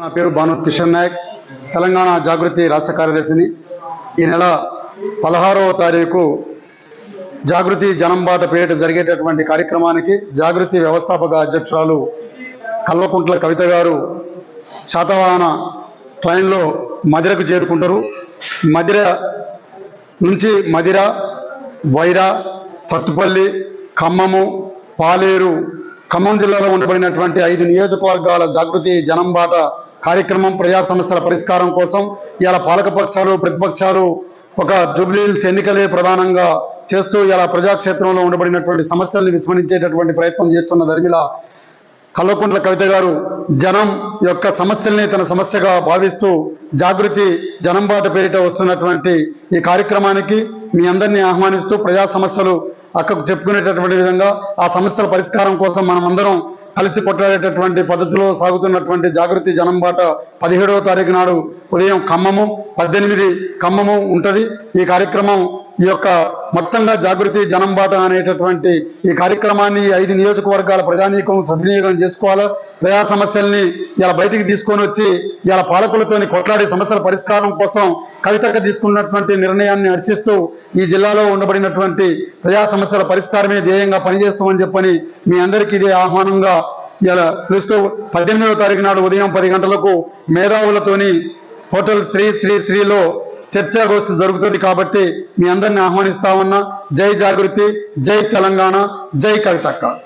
నా పేరు భాను కిషన్ నాయక్. తెలంగాణ జాగృతి రాష్ట్ర కార్యదర్శిని. ఈ నెల పదహారవ తారీఖు జాగృతి జనంబాట పేరిట జరిగేటటువంటి కార్యక్రమానికి జాగృతి వ్యవస్థాపక అధ్యక్షురాలు కల్వకుంట్ల కవిత గారు శాతవాహన ట్రైన్లో మదిరకు చేరుకుంటారు. మదిర నుంచి మదిర వైరా సత్తుపల్లి ఖమ్మము పాలేరు ఖమ్మం జిల్లాలో ఉండబడినటువంటి ఐదు నియోజకవర్గాల జాగృతి జనంబాట కార్యక్రమం ప్రజా సమస్యల పరిష్కారం కోసం ఇలా పాలకపక్షాలు ప్రతిపక్షాలు ఒక జూబ్లీహిల్స్ ఎన్నికలే ప్రధానంగా చేస్తూ ఇలా ప్రజాక్షేత్రంలో ఉండబడినటువంటి సమస్యల్ని విస్మరించేటటువంటి ప్రయత్నం చేస్తున్న ధర్మిల కల్వకుంట్ల కవిత గారు జనం యొక్క సమస్యల్ని తన సమస్యగా భావిస్తూ జాగృతి జనం బాట పేరిట వస్తున్నటువంటి ఈ కార్యక్రమానికి మీ అందరినీ ఆహ్వానిస్తూ ప్రజా సమస్యలు అక్కకు చెప్పుకునేటటువంటి విధంగా ఆ సమస్యల పరిష్కారం కోసం మనం అందరం కలిసి కొట్లాడేటటువంటి పద్ధతిలో సాగుతున్నటువంటి జాగృతి జనంబాట పదిహేడవ తారీఖు నాడు ఉదయం ఖమ్మము పద్దెనిమిది ఖమ్మము ఉంటుంది. ఈ కార్యక్రమం ఈ యొక్క మొత్తంగా జాగృతి జనం బాట అనేటటువంటి ఈ కార్యక్రమాన్ని ఐదు నియోజకవర్గాల ప్రజానీకం సద్వినియోగం చేసుకోవాలా? ప్రజా సమస్యల్ని ఇలా బయటికి తీసుకొని వచ్చి ఇలా పాలకులతోని కొట్లాడి సమస్యల పరిష్కారం కోసం కవితక తీసుకున్నటువంటి నిర్ణయాన్ని హర్షిస్తూ ఈ జిల్లాలో ఉండబడినటువంటి ప్రజా సమస్యల పరిష్కారమే ధ్యేయంగా పనిచేస్తామని చెప్పని మీ అందరికీ ఇదే ఆహ్వానంగా ఇలా పిలుస్తూ పద్దెనిమిదవ తారీఖు నాడు ఉదయం పది గంటలకు మేధావులతోని హోటల్ శ్రీ శ్రీ శ్రీలో చర్చాగోష్ఠి జరుగుతుంది కాబట్టి మీ అందరిని ఆహ్వానిస్తా ఉన్నా. జై జాగృతి జై తెలంగాణ జై కవితక్క.